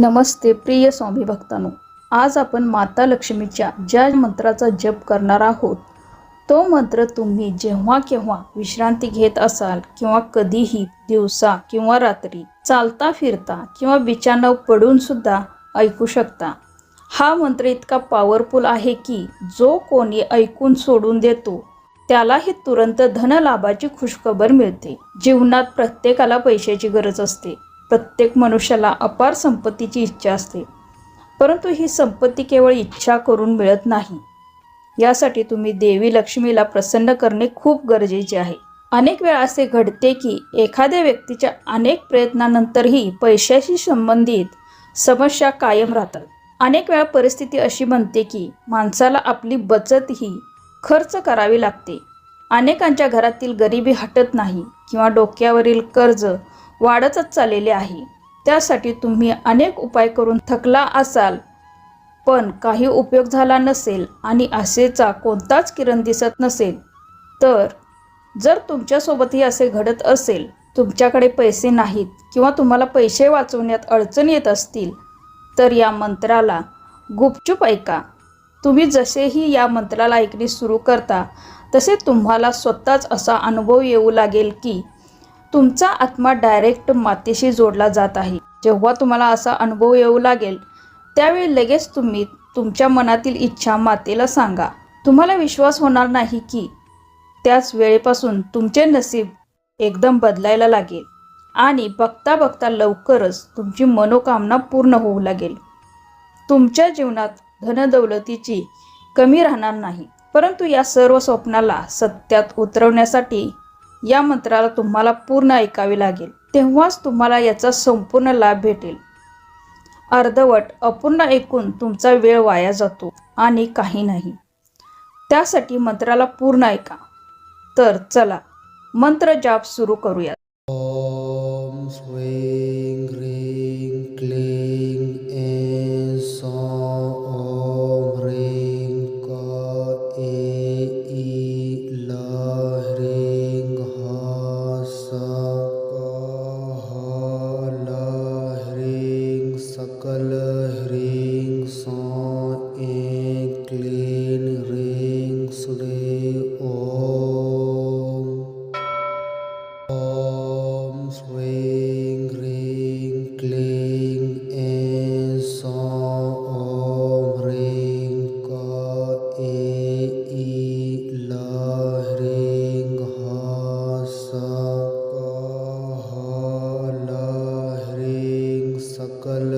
नमस्ते प्रिय स्वामी भक्तांनो. आज आपण माता लक्ष्मीच्या ज्या मंत्राचा जप करणार आहोत तो मंत्र तुम्ही जेव्हा केव्हा विश्रांती घेत असाल किंवा कधीही दिवसा किंवा रात्री चालता फिरता किंवा बिछाणावर पडून सुद्धा ऐकू शकता. हा मंत्र इतका पॉवरफुल आहे की जो कोणी ऐकून सोडून देतो त्यालाही तुरंत धनलाभाची खुशखबर मिळते. जीवनात प्रत्येकाला पैशाची गरज असते. प्रत्येक मनुष्याला अपार संपत्तीची इच्छा असते. परंतु ही संपत्ती केवळ इच्छा करून मिळत नाही. यासाठी तुम्ही देवी लक्ष्मीला प्रसन्न करणे खूप गरजेचे आहे. अनेक वेळा असे घडते की एखाद्या व्यक्तीच्या अनेक प्रयत्नानंतरही पैशाशी संबंधित समस्या कायम राहतात. अनेक वेळा परिस्थिती अशी बनते की माणसाला आपली बचत ही खर्च करावी लागते. अनेकांच्या घरातील गरिबी हटत नाही किंवा डोक्यावरील कर्ज वाढतच चाललेले आहे. त्यासाठी तुम्ही अनेक उपाय करून थकला असाल. पण काही उपयोग झाला नसेल आणि आशेचा कोणताच किरण दिसत नसेल. तर जर तुमच्यासोबतही असे घडत असेल तुमच्याकडे पैसे नाहीत किंवा तुम्हाला पैसे वाचवण्यात अडचण येत असतील तर या मंत्राला गुपचूप ऐका. तुम्ही जसेही या मंत्राला ऐकणे सुरू करता तसे तुम्हाला स्वतःच असा अनुभव येऊ लागेल की तुमचा आत्मा डायरेक्ट मातेशी जोडला जात आहे. जेव्हा तुम्हाला असा अनुभव येऊ लागेल त्यावेळी लगेच तुम्ही तुमच्या मनातील इच्छा मातेला सांगा. तुम्हाला विश्वास होणार नाही की त्याच वेळेपासून तुमचे नसीब एकदम बदलायला लागेल आणि बघता बघता लवकरच तुमची मनोकामना पूर्ण होऊ लागेल. तुमच्या जीवनात धनदौलतीची कमी राहणार नाही परंतु या सर्व स्वप्नाला सत्यात उतरवण्यासाठी या मंत्राला तुम्हाला पूर्ण ऐकावे लागेल. तेव्हाच तुम्हाला याचा संपूर्ण लाभ भेटेल. अर्धवट अपूर्ण ऐकून तुमचा वेळ वाया जातो आणि काही नाही. त्यासाठी मंत्राला पूर्ण ऐका. तर चला मंत्र जाप सुरू करूया सकल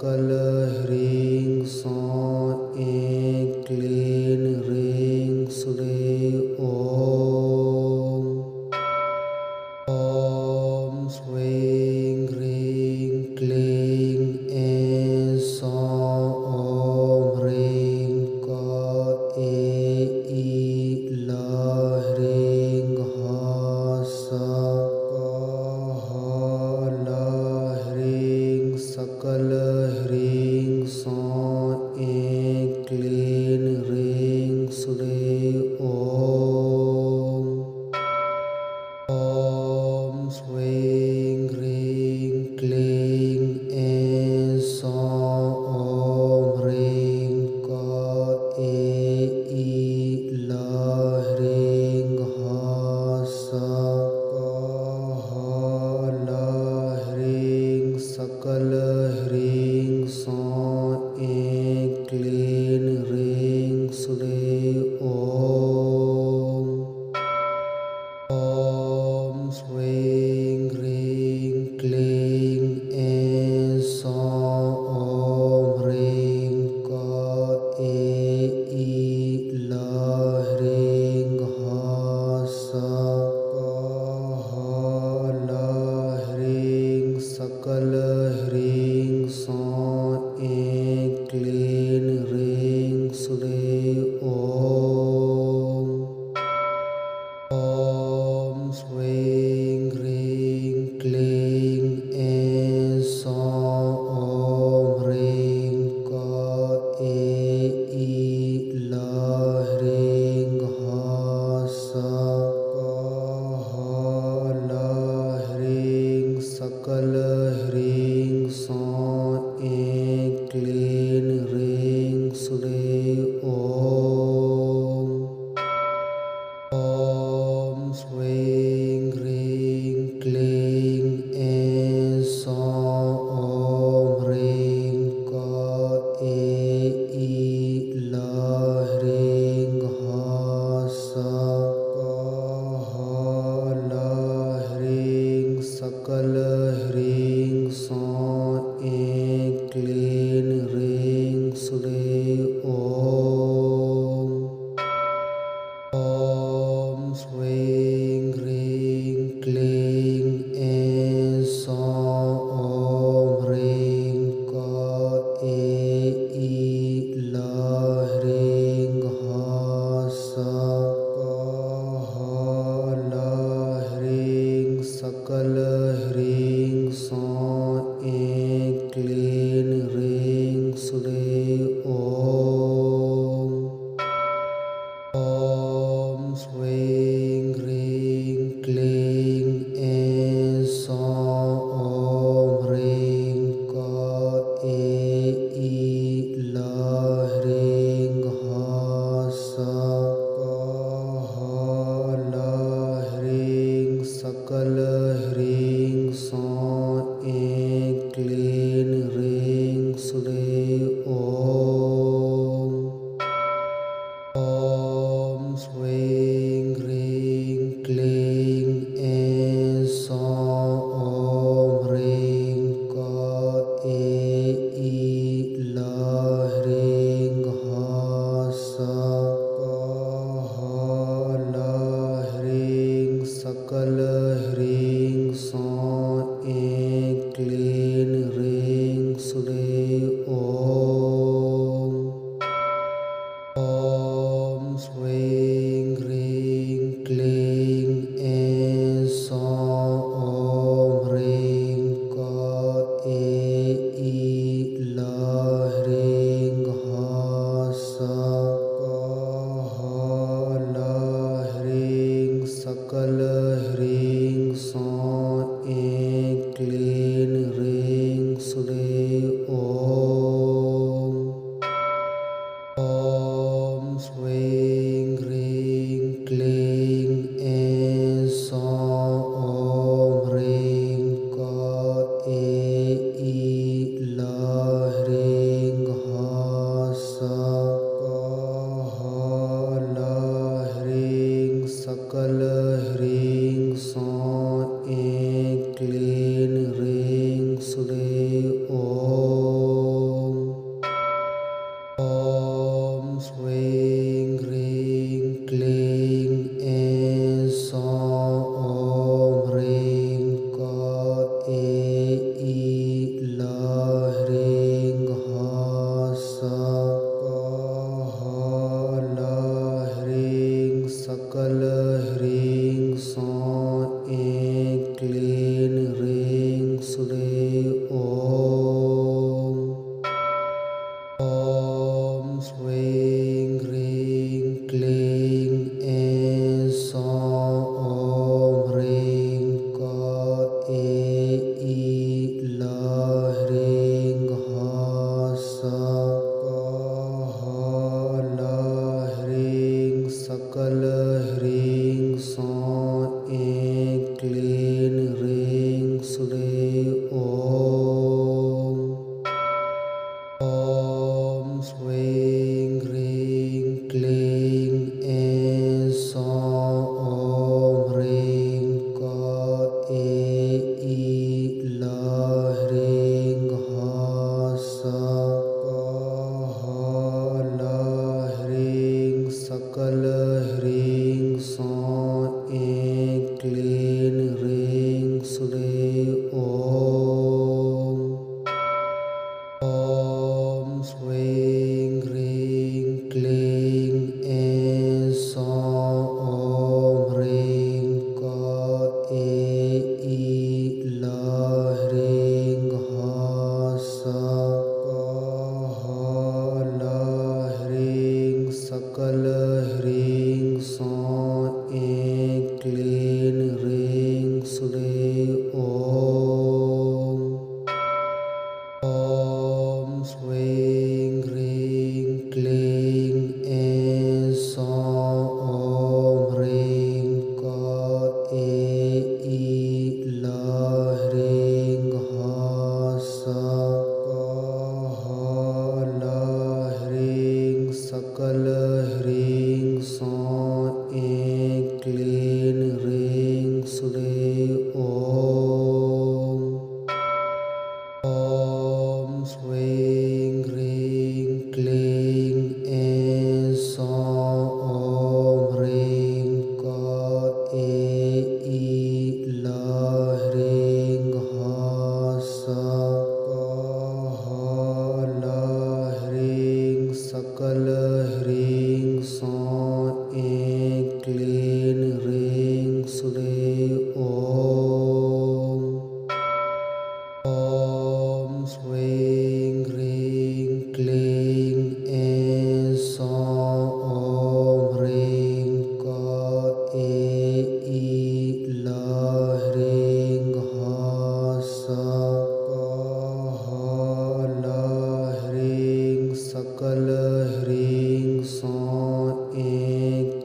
सकल सकल quickly.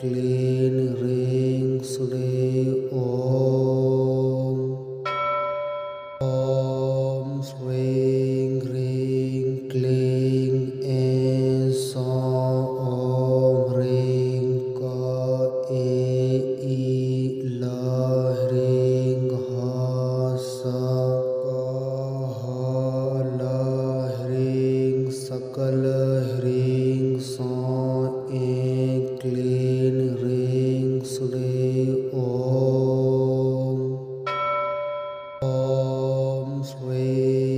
للمتقين ॐ स्वीं